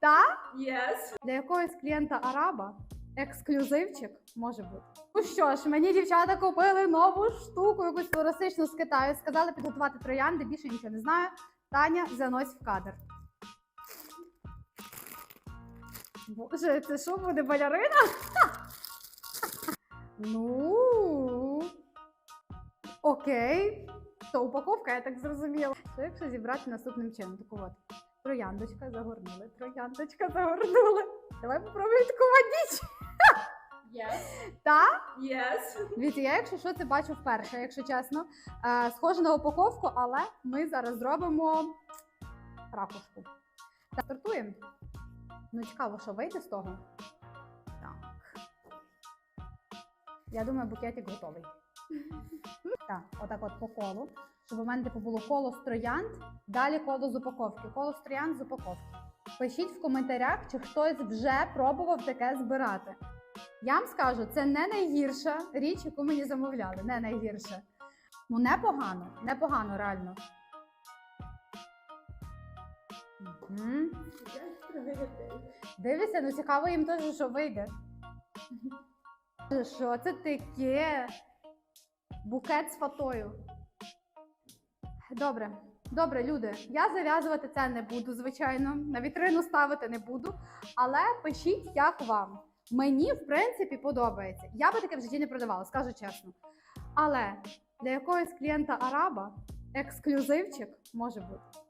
Та Yes. для якогось клієнта араба ексклюзивчик може бути. Ну що ж, мені дівчата купили нову штуку, якусь флористичну з Китаю. Сказали підготувати троянди, більше нічого не знаю. Таня, занось в кадр. Боже, це що буде балерина? Ну окей. То упаковка, я так зрозуміла. Що якщо зібрати наступним чином? Таку от. Трояндочка загорнули, трояндочка загорнули. Давай попробуємо таку водичку. Yes. Та? Yes. Дивіться, я, якщо що, це бачу вперше, якщо чесно. Е, схоже на упаковку, але ми зараз зробимо ракушку. Так, стартуємо. Ну, цікаво, що вийде з того. Так. Я думаю, букетик готовий. Так, отак от по колу. Щоб у мене типу було коло з далі коло з упаковки. Коло з з упаковки. Пишіть в коментарях, чи хтось вже пробував таке збирати. Я вам скажу, це не найгірша річ, яку мені замовляли. Не найгірша. Ну, непогано, непогано, реально. Мгм. Дивіться, ну цікаво їм теж, що вийде. Що це таке? Букет з фатою. Добре, добре, люди. Я зав'язувати це не буду, звичайно. На вітрину ставити не буду. Але пишіть, як вам. Мені, в принципі, подобається. Я би таке в житті не продавала, скажу чесно. Але для якогось клієнта араба ексклюзивчик може бути.